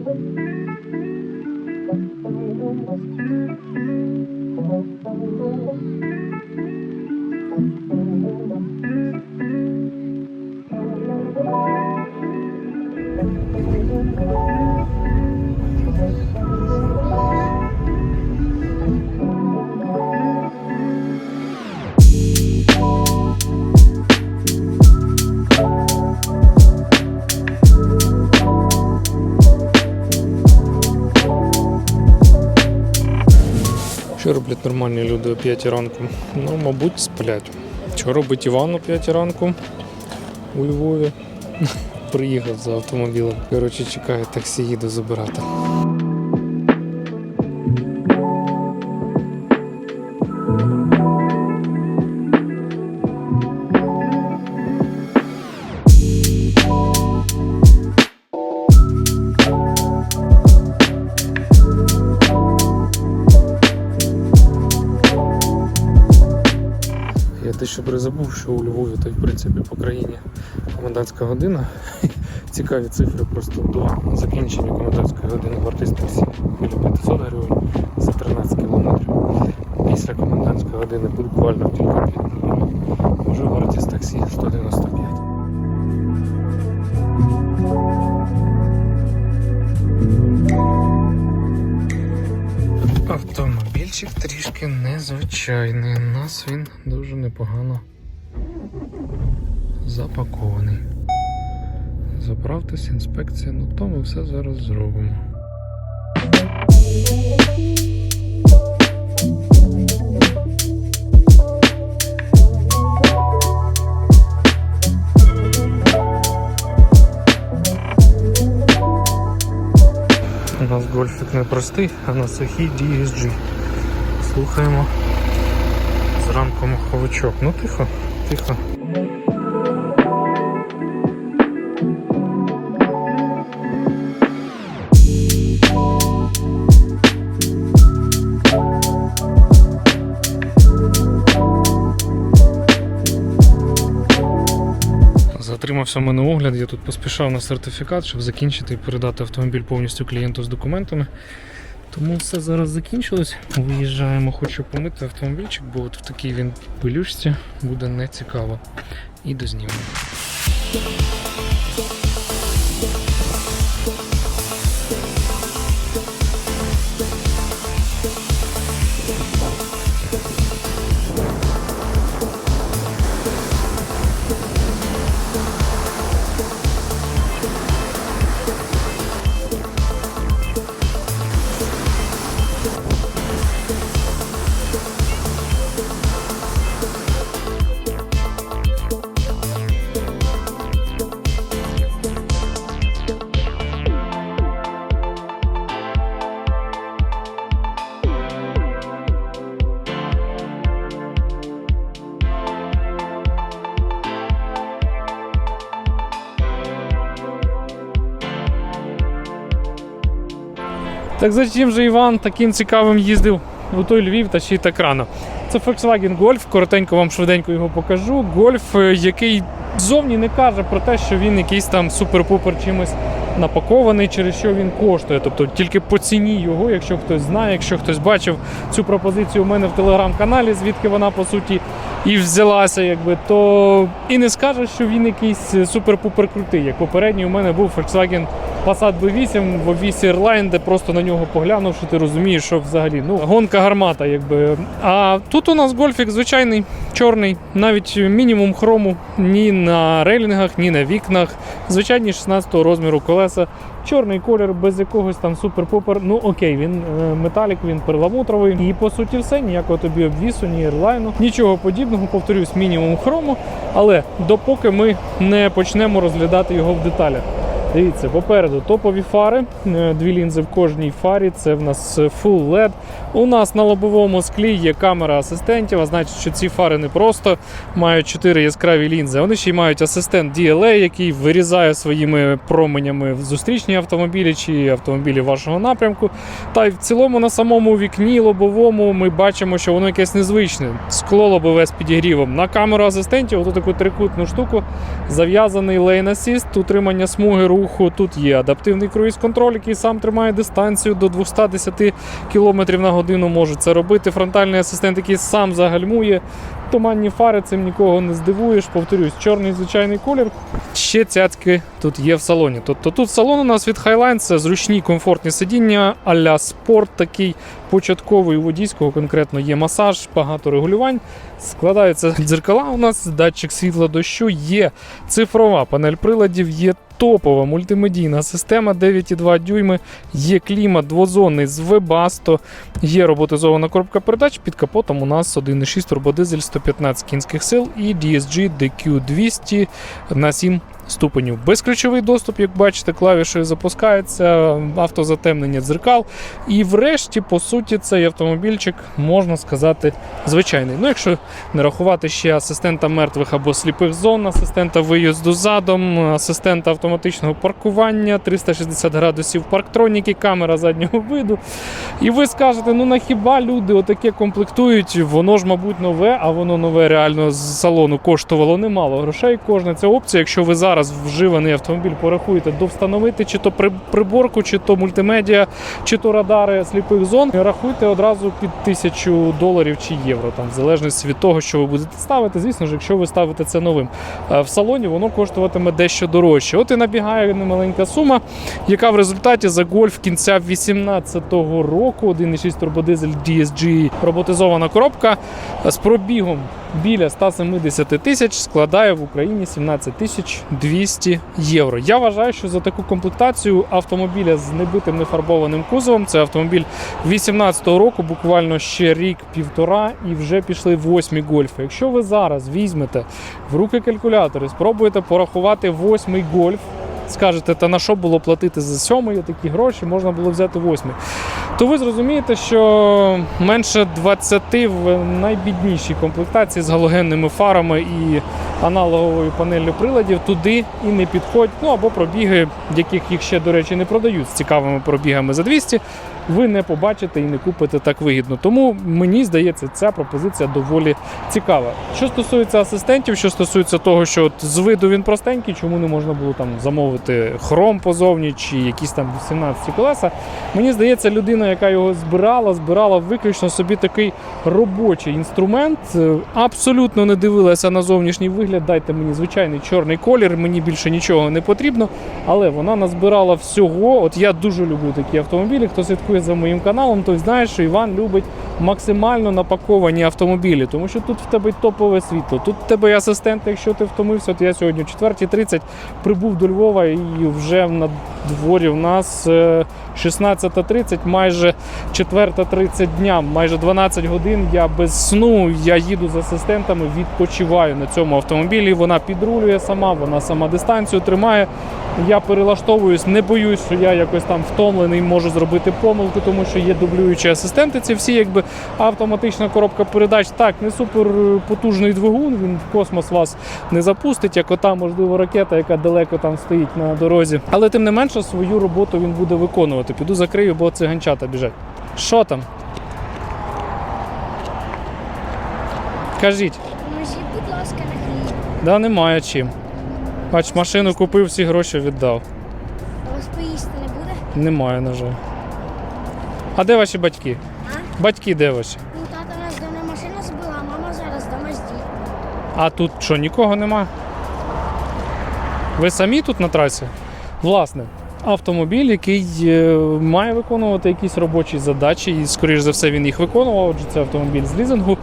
Що роблять нормальні люди о 5 ранку? Ну, мабуть, сплять. Що робить Іван о 5 ранку у Львові? Приїхав за автомобілем. Коротше, чекає таксі, їде забирати. Дещо призабув, що у Львові та в принципі по країні комендантська година. Цікаві цифри просто до закінчення комендантської години вартість таксі біля 500 гривень за 13 кілометрів. Після комендантської години буквально кілька днів може вартість таксі 195. Трішки незвичайний. У нас він дуже непогано запакований. Заправтесь, інспекція, ну то ми все зараз зробимо. У нас гольфик не простий, а на сухій DSG. Слухаємо зранку маховичок. Ну тихо, тихо. Затримався в мене огляд, я тут поспішав на сертифікат, щоб закінчити і передати автомобіль повністю клієнту з документами. Тому все зараз закінчилось. Виїжджаємо, хочу помити автомобільчик, бо от в такій він пилюшці буде нецікаво. І дознімемо. Так зачем же Іван таким цікавим їздив у той Львів та ще й так рано? Це Volkswagen Golf, коротенько вам швиденько його покажу. Golf, е, який зовні не каже про те, що він якийсь там супер-пупер чимось напакований, через що він коштує. Тобто тільки по ціні його, якщо хтось знає, якщо хтось бачив цю пропозицію у мене в телеграм-каналі, звідки вона по суті і взялася, якби, то і не скаже, що він якийсь супер-пупер крутий. Як попередній у мене був Volkswagen Passat B8 в обвісі Airline, де просто на нього поглянувши, ти розумієш, що взагалі ну, гонка гармата, якби. А тут у нас гольфік звичайний, чорний, навіть мінімум хрому ні на рейлінгах, ні на вікнах. Звичайні 16-го розміру колеса. Чорний колір без якогось там супер-пупер. Ну окей, він е, металік, він перламутровий. І по суті все, ніякого тобі обвісу, ні ерлайну, нічого подібного, повторюсь, мінімум хрому. Але допоки ми не почнемо розглядати його в деталях. Дивіться, попереду топові фари, е, дві лінзи в кожній фарі. Це в нас Full LED. У нас на лобовому склі є камера асистентів, а значить, що ці фари не просто мають 4 яскраві лінзи. Вони ще й мають асистент DLA, який вирізає своїми променями в зустрічні автомобілі чи автомобілі вашого напрямку. Та й в цілому на самому вікні лобовому ми бачимо, що воно якесь незвичне. Скло лобове з підігрівом. На камеру асистентів, оту таку трикутну штуку, зав'язаний lane assist, утримання смуги руху руху. Тут є адаптивний круїз-контроль, який сам тримає дистанцію до 210 км на годину. Може це робити. Фронтальний асистент, який сам загальмує. Туманні фари цим нікого не здивуєш. Повторюсь, чорний звичайний колір. Ще цяцьки тут є в салоні. Тобто тут салон у нас від Highline це зручні комфортні сидіння, а-ля спорт такий початковий у водійського конкретно є масаж, багато регулювань. Складаються дзеркала у нас, датчик світла дощу, є цифрова панель приладів, є топова мультимедійна система 9,2 дюйми, є клімат двозонний з Webasto, є роботизована коробка передач. Під капотом у нас 1,6 турбодизель 115 кінських сил і DSG DQ200 на 7 ступенів. Безключовий доступ, як бачите, клавішею запускається, автозатемнення дзеркал. І врешті, по суті, цей автомобільчик можна сказати звичайний. Ну, якщо не рахувати ще асистента мертвих або сліпих зон, асистента виїзду задом, асистента автоматичного паркування, 360 градусів парктроніки, камера заднього виду. І ви скажете, ну на хіба люди отаке комплектують? Воно ж, мабуть, нове, а воно нове реально з салону коштувало немало грошей. Кожна ця опція, якщо ви зараз вживаний автомобіль порахуєте, довстановити чи то при- приборку, чи то мультимедіа, чи то радари сліпих зон, рахуйте одразу під тисячу доларів чи євро, там в залежності від того, що ви будете ставити. Звісно ж, якщо ви ставите це новим. Е, В салоні воно коштуватиме дещо дорожче. От і набігає немаленька сума, яка в результаті за гольф кінця 2018 року 1,6 турбодизель DSG роботизована коробка з пробігом біля 170 тисяч складає в Україні 17 тисяч 200 євро. Я вважаю, що за таку комплектацію автомобіля з небитим нефарбованим кузовом, це автомобіль 2018 року, буквально ще рік-півтора, і вже пішли восьмі гольфи. Якщо ви зараз візьмете в руки калькулятор і спробуєте порахувати восьмий гольф. Скажете, та на що було платити за сьомий такі гроші, можна було взяти восьмий. То ви зрозумієте, що менше 20 в найбіднішій комплектації з галогенними фарами і аналоговою панелью приладів туди і не підходять. Ну або пробіги, яких їх ще, до речі, не продають з цікавими пробігами за 200, ви не побачите і не купите так вигідно. Тому мені здається, ця пропозиція доволі цікава. Що стосується асистентів, що стосується того, що от з виду він простенький, чому не можна було там замовити хром позовні чи якісь там 18 колеса. Мені здається, людина, яка його збирала, збирала виключно собі такий робочий інструмент, е, абсолютно не дивилася на зовнішній вигляд. Дайте мені звичайний чорний колір, мені більше нічого не потрібно. Але вона назбирала всього. От я дуже люблю такі автомобілі. Хто слідкує за моїм каналом, той знає, що Іван любить максимально напаковані автомобілі, тому що тут в тебе топове світло, тут в тебе асистент, якщо ти втомився. От я сьогодні о 4.30 прибув до Львова і вже на дворі в нас е, 16.30, майже 4.30 дня, майже 12 годин. Я без сну, я їду з асистентами, відпочиваю на цьому автомобілі. Вона підрулює сама, вона сама дистанцію тримає. Я перелаштовуюсь, не боюсь, що я якось там втомлений, можу зробити помилку, тому що є дублюючі асистенти. Ці всі якби автоматична коробка передач. Так, не супер потужний двигун, він в космос вас не запустить, як ота, можливо, ракета, яка далеко там стоїть на дорозі. Але тим не менше свою роботу він буде виконувати. Піду закрию, бо циганчата біжать. Що там? Кажіть, Поможіть, будь ласка, на хліб. да немає чим. Бач, машину купив, всі гроші віддав. А вас поїсти не буде? Немає, на жаль. А де ваші батьки? А? Батьки де ваші? Ну, тата нас давно машина збила, а мама зараз дома здій. А тут що, нікого нема? Ви самі тут на трасі? Власне, автомобіль, який е, має виконувати якісь робочі задачі, і, скоріш за все, він їх виконував. Отже, це автомобіль з лізингу.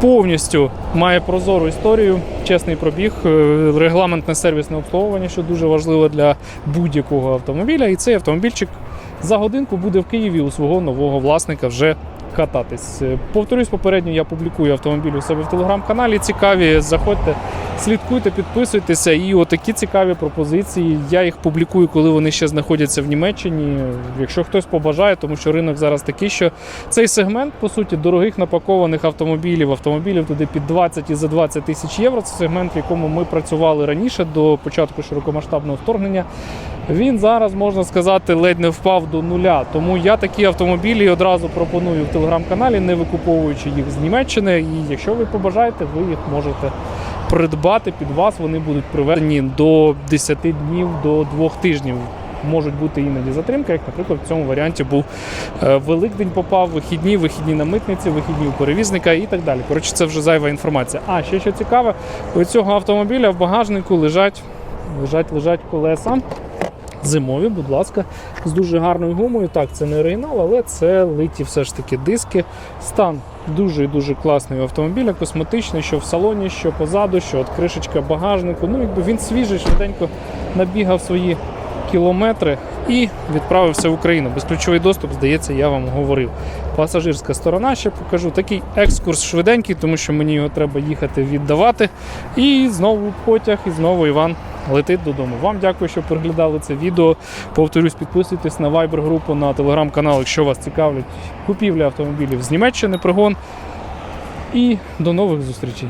Повністю має прозору історію, чесний пробіг, е, регламентне сервісне обслуговування, що дуже важливо для будь-якого автомобіля. І цей автомобільчик за годинку буде в Києві у свого нового власника вже кататись. Повторюсь, попередньо я публікую автомобіль у себе в телеграм-каналі. Цікаві, заходьте, слідкуйте, підписуйтеся. І отакі цікаві пропозиції. Я їх публікую, коли вони ще знаходяться в Німеччині. Якщо хтось побажає, тому що ринок зараз такий, що цей сегмент, по суті, дорогих напакованих автомобілів, автомобілів туди під 20 і за 20 тисяч євро. Це сегмент, в якому ми працювали раніше до початку широкомасштабного вторгнення. Він зараз можна сказати ледь не впав до нуля. Тому я такі автомобілі одразу пропоную в телеграм-каналі, не викуповуючи їх з Німеччини. І якщо ви побажаєте, ви їх можете придбати під вас. Вони будуть приведені до 10 днів до 2 тижнів. Можуть бути іноді затримки, як, наприклад, в цьому варіанті був е, Великдень попав, вихідні, вихідні на митниці, вихідні у перевізника і так далі. Коротше, це вже зайва інформація. А ще що цікаве, у цього автомобіля в багажнику лежать, лежать, лежать колеса. Зимові, будь ласка, з дуже гарною гумою. Так, це не оригінал, але це литі все ж таки диски. Стан дуже і дуже класний у автомобіля, косметичний, що в салоні, що позаду, що от кришечка багажнику. Ну, якби він свіжий, швиденько набігав свої кілометри і відправився в Україну. Безключовий доступ, здається, я вам говорив. Пасажирська сторона ще покажу. Такий екскурс швиденький, тому що мені його треба їхати віддавати. І знову потяг, і знову Іван летить додому. Вам дякую, що переглядали це відео. Повторюсь, підписуйтесь на Viber групу на телеграм-канал, якщо вас цікавлять купівля автомобілів з Німеччини, пригон. І до нових зустрічей.